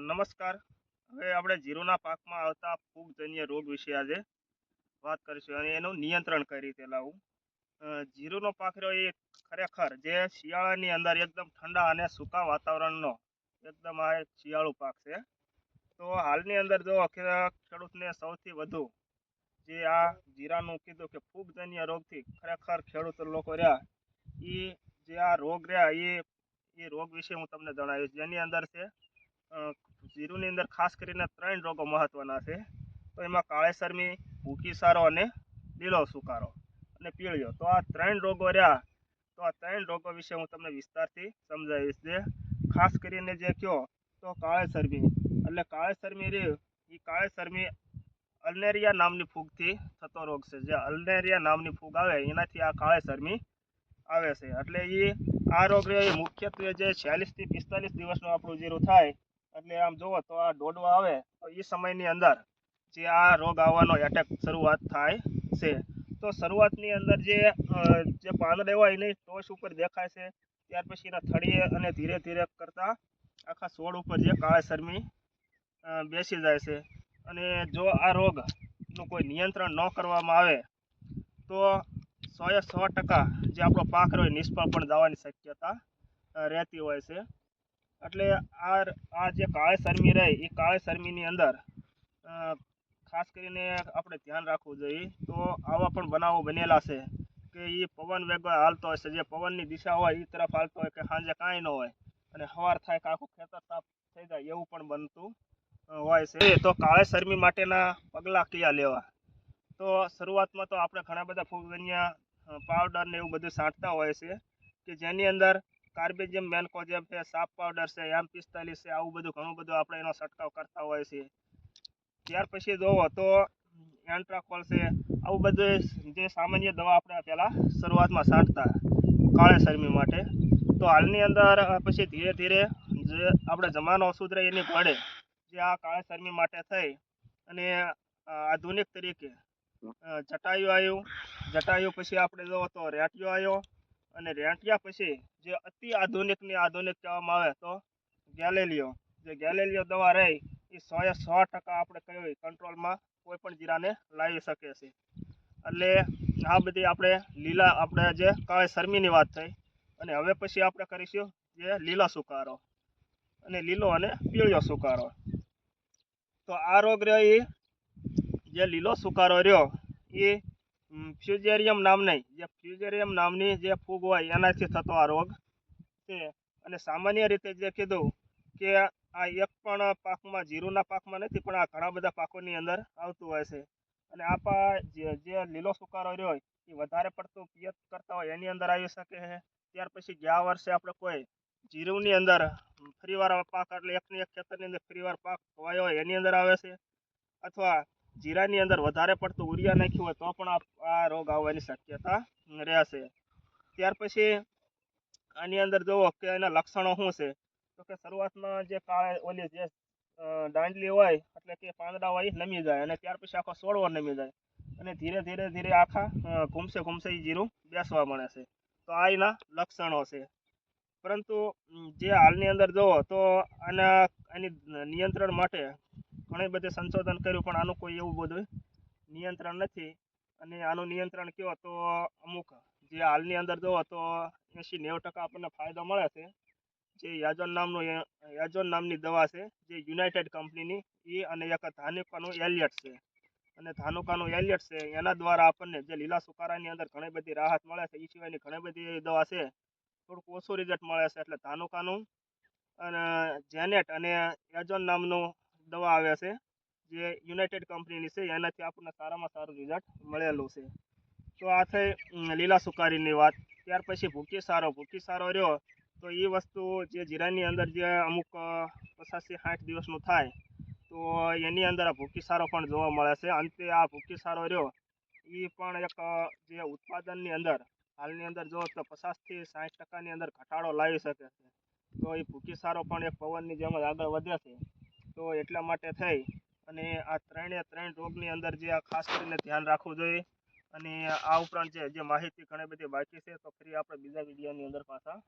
નમસ્કાર. હવે આપણે જીરુના પાકમાં આવતા ફૂગજન્ય રોગ વિશે આજે વાત કરીશું અને એનું નિયંત્રણ કઈ રીતે લાવવું? જીરુનો પાક રહ્યો એ ખરેખર જે શિયાળાની અંદર એકદમ ઠંડા અને સૂકા વાતાવરણનો એકદમ આ શિયાળુ પાક છે. તો હાલની અંદર જો ખેડૂતને સૌથી વધુ જે આ જીરાનું કીધું કે ફૂગજન્ય રોગથી ખરેખર ખેડૂત લોકો રહ્યા એ જે આ રોગ રહ્યા એ એ રોગ વિશે હું તમને જણાવીશ. જેની અંદર છે જીરુની અંદર ખાસ કરીને ત્રણ રોગો મહત્વના છે. તો એમાં કાળેસરમી ભૂખી સારો અને લીલો સુકારો અને પીળિયો. તો આ ત્રણ રોગો રહ્યા. તો આ ત્રણ રોગો વિશે હું તમને વિસ્તારથી સમજાવીશ જે ખાસ કરીને જે કહો તો કાળેસરમી એટલે કાળેસરમી રે એ કાળેસરમી અલ્નેરિયા નામની ફૂગથી થતો રોગ છે. જે અલ્નેરિયા નામની ફૂગ આવે, એનાથી આ કાળેસરમી આવે છે. એટલે એ આ રોગ એ મુખ્યત્વે જે છ્યાલીસથી પિસ્તાલીસ દિવસનું આપણું જીરું થાય એટલે આમ જુઓ તો આ દોડવા આવે, તો એ સમયની અંદર જે આ રોગ આવવાનો એટેક શરૂઆત થાય છે. તો શરૂઆતની અંદર જે જે પાંદડા હોય એની ટોચ ઉપર દેખાય છે, ત્યાર પછી એના થળીએ અને ધીરે ધીરે કરતાં આખા છોડ ઉપર જે કાળેસરમી બેસી જાય છે. અને જો આ રોગનું કોઈ નિયંત્રણ ન કરવામાં આવે, તો સોએ સો ટકા જે આપણો પાક રહ્યો નિષ્ફળ પણ જવાની શક્યતા રહેતી હોય છે. એટલે આ આ જે કાળેસરમી રહે, એ કાળેસરમીની અંદર ખાસ કરીને આપણે ધ્યાન રાખવું જોઈએ. તો આવા પણ બનાવો બનેલા છે કે એ પવન વેગો હાલતો હોય છે. જે પવનની દિશા હોય એ તરફ હાલતો હોય કે સાંજે કાંઈ ન હોય. અને સવાર થાય કે આખું ખેતર તાપ થઈ જાય એવું પણ બનતું હોય છે. તો કાળે શરમી માટેના પગલાં કયા લેવા? તો શરૂઆતમાં તો આપણે ઘણા બધા ફૂગજન્ય પાવડર ને એવું બધું છાંટતા હોય છે કે જેની અંદર કાર્બેજિયમ મેન્કોજેમ છે, સાપ પાવડર છે એમ પિસ્તાલીસ છે, આવું બધું ઘણું બધું આપણે એનો છંટકાવ કરતા હોય છે ત્યાર પછી જોવો તો એન્ટ્રાકોલ છે, આવું બધું જે સામાન્ય દવા આપણે પહેલાં શરૂઆતમાં છાંટતા કાળેસરમી માટે. તો હાલની અંદર પછી ધીરે ધીરે જે આપણે જમાનો સુધરે એની પડે જે આ કાળે શરમી માટે થઈ અને આધુનિક તરીકે જટાયુ આવ્યું જટાયુ પછી આપણે જોવો તો રેટિયો આવ્યો અને રેટિયા પછી જે અતિ આધુનિકની આધુનિક કહેવામાં આવે તો ગેલેલિયો. જે ગેલેલિયો દવા રહી, એ સોએ સો ટકા આપણે કહેવાય કંટ્રોલમાં કોઈ પણ જીરાને લાવી શકે છે. એટલે આ બધી આપણે લીલા આપણે જે કાળે શરમીની વાત થઈ, અને હવે પછી આપણે કરીશું જે લીલા સુકારો. અને લીલો અને પીળો સુકારો. તો આ રોગ રહ્યો જે લીલો સુકારો રહ્યો, એ ફ્યુઝેરિયમ નામની, જે ફ્યુઝેરિયમ નામની જે ફૂગ હોય, એનાથી થતો આ રોગ છે. અને સામાન્ય રીતે જે કીધું કે આ એક પણ પાકમાં, જીરુના પાકમાં નથી, પણ આ ઘણા બધા પાકોની અંદર આવતું હોય છે. અને આ જે લીલો સુકારો રહ્યો હોય, એ વધારે પડતું પિયત કરતા હોય, એની અંદર આવી શકે છે. ત્યાર પછી ગયા વર્ષે આપણે કોઈ જીરુની અંદર, ફરીવાર પાક, એટલે એકની એક ખેતરની અંદર ફરીવાર પાક વાયો હોય, એની અંદર આવે છે. અથવા જીરાની અંદર વધારે પડતું ઉરિયા નાખ્યું હોય તો પણ આ રોગ આવવાની શક્યતા રહેશે. ત્યાર પછી આની અંદર જુઓ કે એના લક્ષણો શું છે? તો કે શરૂઆતમાં જે કાળે ઓલી જે દાંડલી હોય એટલે કે પાંદડા હોય નમી જાય અને ત્યાર પછી આખો સોળવો નમી જાય અને ધીરે ધીરે ધીરે આખા ઘૂમશે ઘૂમશે એ જીરું બેસવા મળે છે. તો આ એના લક્ષણો છે. પરંતુ જે હાલની અંદર જુઓ તો આના એની નિયંત્રણ માટે ઘણી બધી સંશોધન કર્યું, પણ આનું કોઈ એવું બધું નિયંત્રણ નથી. અને આનું નિયંત્રણ કયો તો અમુક, જે હાલની અંદર જુઓ તો એંશી નેવું ટકા આપણને ફાયદો મળે છે. જે યાજોન નામનું યાજોન નામની દવા છે, જે યુનાઇટેડ કંપનીની, એ અને એક ધાનુકાનું એલિયટ છે. અને ધાનુકાનું એલિયટ છે, એના દ્વારા આપણને જે લીલા સુકારાની અંદર ઘણી બધી રાહત મળે છે એ સિવાયની ઘણી બધી દવા છે, થોડુંક ઓછું રિઝલ્ટ મળે છે. એટલે ધાનુકાનું અને જેનેટ અને યાજોન નામનું દવા આવે છે જે યુનાઇટેડ કંપનીની છે એનાથી આપણને સારામાં સારું રિઝલ્ટ મળેલું છે તો આ થઈ ઉમ, લીલા સુકારીની વાત ત્યાર પછી ભૂકી સારો ભૂકી સારો રહ્યો તો એ વસ્તુ જે જીરાની અંદર જે અમુક અ, પચાસથી સાઠ દિવસનું થાય તો એની અંદર આ ભૂકી સારો પણ જોવા મળે છે અંતે આ ભૂકી સારો રહ્યો એ પણ એક અ, જે ઉત્પાદનની અંદર હાલની અંદર જો તો પચાસથી સાઠ ટકાની અંદર ઘટાડો લાવી શકે છે તો એ ભૂકી સારો પણ એક પવનની જેમ જ આગળ વધે છે તો એટલા માટે થઈ. અને આ ત્રણે ત્રણ રોગની અંદર જે આ ખાસ કરીને ધ્યાન રાખવું જોઈએ. અને આ ઉપરાંત જે માહિતી ઘણી બધી બાકી છે, તો ફરી આપણે બીજા વિડીયોની અંદર પાછા